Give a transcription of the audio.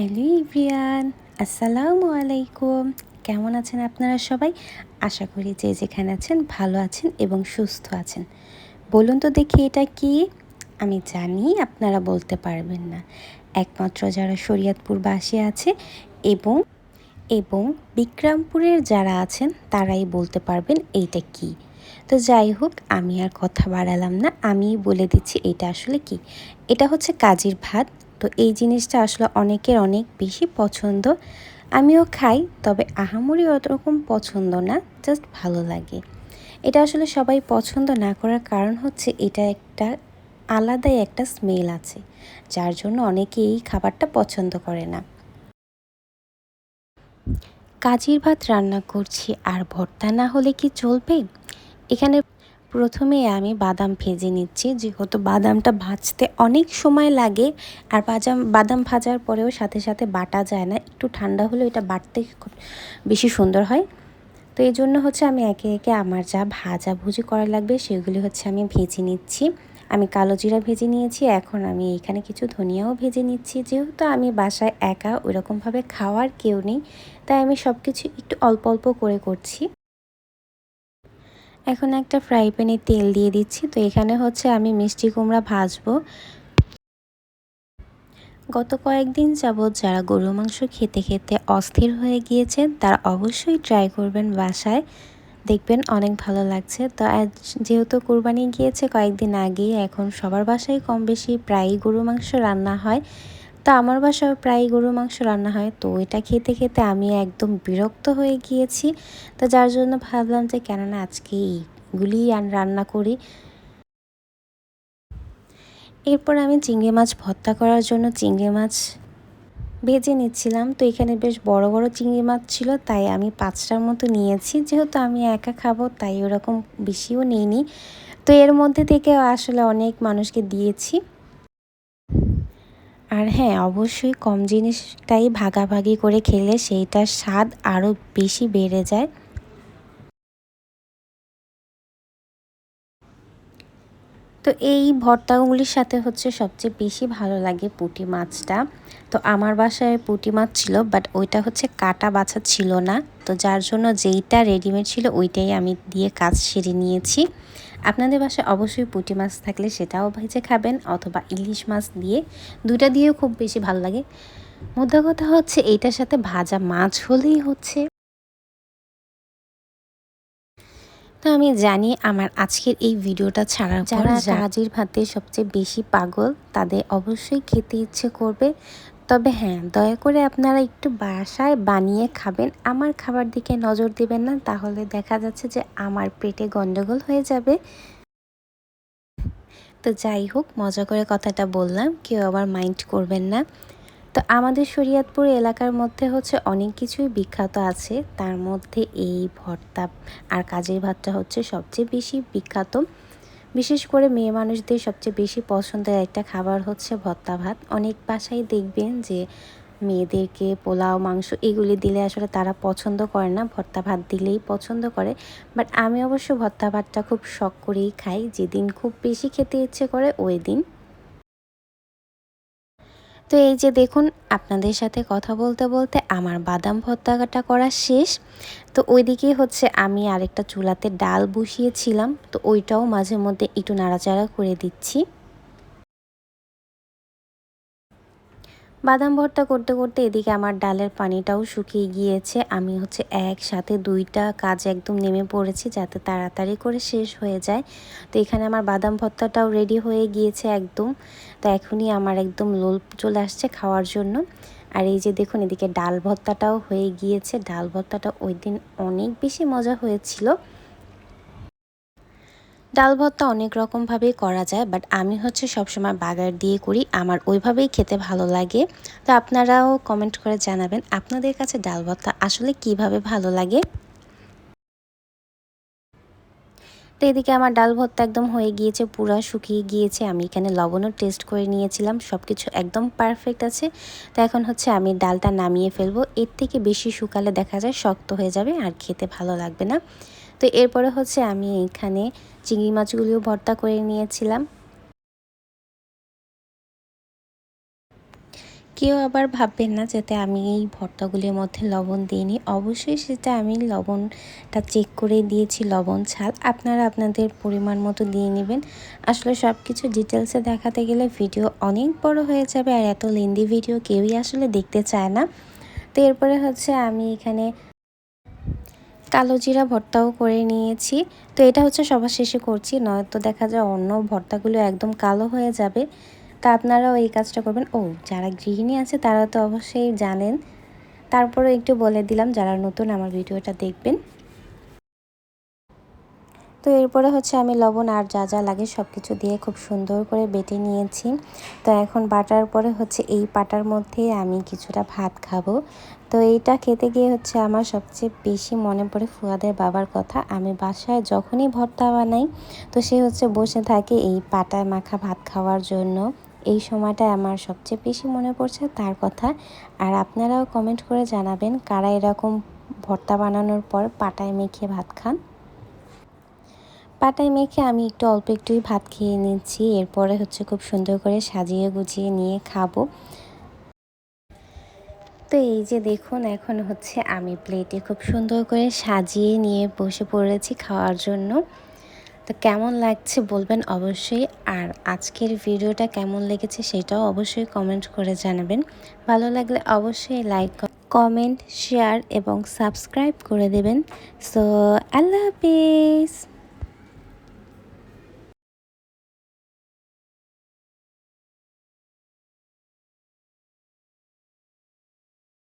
Hello Evion আসসালামু আলাইকুম। কেমন আছেন আপনারা সবাই? আশা করি যে যেখানে আছেন ভালো আছেন এবং সুস্থ আছেন। বলুন তো দেখি এটা কি? আমি জানি আপনারা বলতে পারবেন না। একমাত্র যারা শরীয়তপুরবাসী আছে এবং এবং বিক্রমপুরের যারা আছেন তারাই বলতে পারবেন এইটা কি। তো যাই হোক, আমি আর কথা বাড়ালাম না। আমি বলে দিচ্ছি এটা আসলে কি। এটা হচ্ছে কাজির ভাত। তো এই জিনিসটা আসলে অনেকের অনেক বেশি পছন্দ। আমিও খাই, তবে আহামরি ওরকম পছন্দ না জাস্ট ভালো লাগে। এটা আসলে সবাই পছন্দ না করার কারণ হচ্ছে এটা একটা আলাদাই একটা স্মেল আছে, যার জন্য অনেকে এই খাবারটা পছন্দ করে না। কাজির ভাত রান্না করছি, আর ভর্তা না হলে কি চলবে? এখানে প্রথমে আমি বাদাম ভেজে নিচ্ছি, যেহেতু বাদামটা ভাজতে অনেক সময় লাগে। আর বাদাম বাদাম ভাজার পরেও সাথে সাথে বাটা যায় না। একটু ঠান্ডা হলে এটা বাটতে বেশি সুন্দর হয়। তো এই জন্য হচ্ছে আমি একে একে আমার যা ভাজা ভুজি করা লাগবে, সেগুলি হচ্ছে আমি ভেজে নিচ্ছি। আমি কালো জিরা ভেজে নিয়েছি, এখন আমি এখানে কিছু ধনিয়াও ভেজে নিচ্ছি। যেহেতু আমি বাসায় একা ওইরকমভাবে খাওয়ার কেউ নেই, তাই আমি সব কিছু একটু অল্প অল্প করে করছি। এখন একটা ফ্রাই প্যানে তেল দিয়ে দিচ্ছি। তো এখানে হচ্ছে আমি মিষ্টি কুমড়া ভাজবো। গত কয়েকদিন যাবৎ যারা গরু মাংস খেতে খেতে অস্থির হয়ে গিয়েছেন, তারা অবশ্যই ট্রাই করবেন বাসায়। দেখবেন অনেক ভালো লাগছে। তো আজ যেহেতু কোরবানি গিয়েছে, কয়েকদিন আগে এখন সবার বাসায় কম বেশি প্রায়ই গরু মাংস রান্না হয়। তো আমার বাসায় প্রায় গরু মাংস রান্না হয়। তো এটা খেতে খেতে আমি একদম বিরক্ত হয়ে গিয়েছি। তো যার জন্য ভাবলাম যে কেননা আজকে এইগুলি রান্না করি। এরপর আমি চিংড়ি মাছ ভর্তা করার জন্য চিংড়ি মাছ ভেজে নিচ্ছিলাম। তো এখানে বেশ বড় বড় চিংড়ি মাছ ছিল, তাই আমি পাঁচটার মতো নিয়েছি। যেহেতু আমি একা খাব, তাই ওরকম বেশিও নিইনি। তো এর মধ্যে থেকে আসলে অনেক মানুষকে দিয়েছি। আর হ্যাঁ অবশ্যই কম জিনিসটাই ভাগাভাগি করে খেলে সেইটার স্বাদ আরও বেশি বেড়ে যায়। তো এই ভর্তাগুলির সাথে হচ্ছে সবচেয়ে বেশি ভালো লাগে পুঁটি মাছটা। তো আমার বাসায় পুঁটি মাছ ছিল বাট ওইটা হচ্ছে কাটা বাছা ছিল না। তো যার জন্য যেইটা রেডিমেড ছিল, ওইটাই আমি দিয়ে কাজ সেরে নিয়েছি। আপনাদের বাসায় অবশ্যই পুঁটি মাছ থাকলে সেটাও ভেজে খাবেন অথবা ইলিশ মাছ দিয়ে। দুটা দিয়েও খুব বেশি ভালো লাগে। মুদ্রা কথা হচ্ছে এইটার সাথে ভাজা মাছ হলেই হচ্ছে। তো আমি জানি আমার আজকের এই ভিডিওটা ছাড়া যারা জাহাজির ভাতে সবচেয়ে বেশি পাগল তাদের অবশ্যই খেতে ইচ্ছে করবে। তবে হ্যাঁ দয়া করে আপনারা একটু বাসায় বানিয়ে খাবেন। আমার খাবার দিকে নজর দিবেন না, তাহলে দেখা যাচ্ছে যে আমার পেটে গন্ডগোল হয়ে যাবে। তো যাই হোক, মজা করে কথাটা বললাম, কেউ আবার মাইন্ড করবেন না। তো আমাদের শরীয়তপুর এলাকার মধ্যে হচ্ছে অনেক কিছুই বিখ্যাত আছে। তার মধ্যে এই ভর্তা আর কাজের ভাতটা হচ্ছে সবচেয়ে বেশি বিখ্যাত। বিশেষ করে মেয়ে মানুষদের সবচেয়ে বেশি পছন্দের একটা খাবার হচ্ছে ভত্তা ভাত। অনেক বাসায় দেখবেন যে মেয়েদেরকে পোলাও, মাংস এগুলি দিলে আসলে তারা পছন্দ করে না, ভর্তা ভাত দিলেই পছন্দ করে। বাট আমি অবশ্য ভর্তা ভাতটা খুব শখ করেই খাই। যেদিন খুব বেশি খেতে ইচ্ছে করে ওই দিন। তো এই যে দেখুন, আপনাদের সাথে কথা বলতে বলতে আমার বাদাম ভর্তাটা করা শেষ। তো ওইদিকে হচ্ছে আমি আরেকটা চুলাতে ডাল বসিয়েছিলাম। তো ওইটাও মাঝে মধ্যে একটু নাড়াচাড়া করে দিচ্ছি। বাদাম ভর্তা করতে করতে এদিকে আমার ডালের পানিটাও শুকিয়ে গিয়েছে। আমি হচ্ছে একসাথে দুইটা কাজ একদম নেমে পড়েছি যাতে তাড়াতাড়ি করে শেষ হয়ে যায়। তো এখানে আমার বাদাম ভর্তাটাও রেডি হয়ে গিয়েছে একদম। তো এখনই আমার একদম লোল চলে আসছে খাওয়ার জন্য। আর এই যে দেখুন, এদিকে ডাল ভর্তাটাও হয়ে গিয়েছে। ডাল ভর্তাটা ওই দিন অনেক বেশি মজা হয়েছিল। ডাল ভর্তা অনেক রকমভাবেই করা যায় বাট আমি হচ্ছে সবসময় বাগার দিয়ে করি। আমার ওইভাবেই খেতে ভালো লাগে। তো আপনারাও কমেন্ট করে জানাবেন, আপনাদের কাছে ডাল ভর্তা আসলে কীভাবে ভালো লাগে? তো এদিকে আমার ডাল ভর্তা একদম হয়ে গিয়েছে, পুরো শুকিয়ে গিয়েছে। আমি এখানে লবণও টেস্ট করে নিয়েছিলাম সব কিছু একদম পারফেক্ট আছে। তো এখন হচ্ছে আমি ডালটা নামিয়ে ফেলব। এর থেকে বেশি শুকালে দেখা যায় শক্ত হয়ে যাবে আর খেতে ভালো লাগবে না। তো এরপরে হচ্ছে আমি এখানে চিংড়ি মাছগুলিও ভর্তা করে নিয়েছিলাম। কেউ আবার ভাববেন না যাতে আমি এই ভর্তাগুলির মধ্যে লবণ দিইনি। অবশ্যই সেটা আমি লবণটা চেক করে দিয়েছি, লবণ ছাল। আপনারা আপনাদের পরিমাণ মতো দিয়ে নেবেন। আসলে সব কিছু ডিটেলসে দেখাতে গেলে ভিডিও অনেক বড় হয়ে যাবে আর এত লেন্দি ভিডিও কেউই আসলে দেখতে চায় না। তো এরপরে হচ্ছে আমি এখানে কালো জিরা ভর্তাও করে নিয়েছি। তো এটা হচ্ছে সবার শেষে করছি, নয়তো দেখা যায় অন্য ভর্তাগুলো একদম কালো হয়ে যাবে। তা আপনারাও এই কাজটা করবেন। ও, যারা গৃহিণী আছে তারা তো অবশ্যই জানেন। তারপরে একটু বলে দিলাম, যারা নতুন আমার ভিডিওটা দেখবেন। তো এরপরে হচ্ছে আমি লবণ আর যা যা লাগে সব কিছু দিয়ে খুব সুন্দর করে বেটে নিয়েছি। তো এখন বাটার পরে হচ্ছে এই পাটার মধ্যে আমি কিছুটা ভাত খাব। তো এইটা খেতে গিয়ে হচ্ছে আমার সবচেয়ে বেশি মনে পড়ে ফুয়াদের বাবার কথা। আমি বাসায় যখনই ভর্তা বানাই, তো সে হচ্ছে বসে থাকে এই পাটায় মাখা ভাত খাওয়ার জন্য। এই সময়টা আমার সবচেয়ে বেশি মনে পড়ছে তার কথা। আর আপনারাও কমেন্ট করে জানাবেন কারা এরকম ভর্তা বানানোর পর পাটায় মেখে ভাত খান। পাটায় মেখে আমি একটু অল্প একটুই ভাত খেয়ে নিচ্ছি। এরপরে হচ্ছে খুব সুন্দর করে সাজিয়ে গুছিয়ে নিয়ে খাব। তো এই যে দেখুন, এখন হচ্ছে আমি প্লেটে খুব সুন্দর করে সাজিয়ে নিয়ে বসে পড়েছি খাওয়ার জন্য। তো কেমন লাগছে বলবেন অবশ্যই। আর আজকের ভিডিওটা কেমন লেগেছে সেটাও অবশ্যই কমেন্ট করে জানাবেন। ভালো লাগলে অবশ্যই লাইক কমেন্ট শেয়ার এবং সাবস্ক্রাইব করে দেবেন। সো আল্লাহ হাফিজ!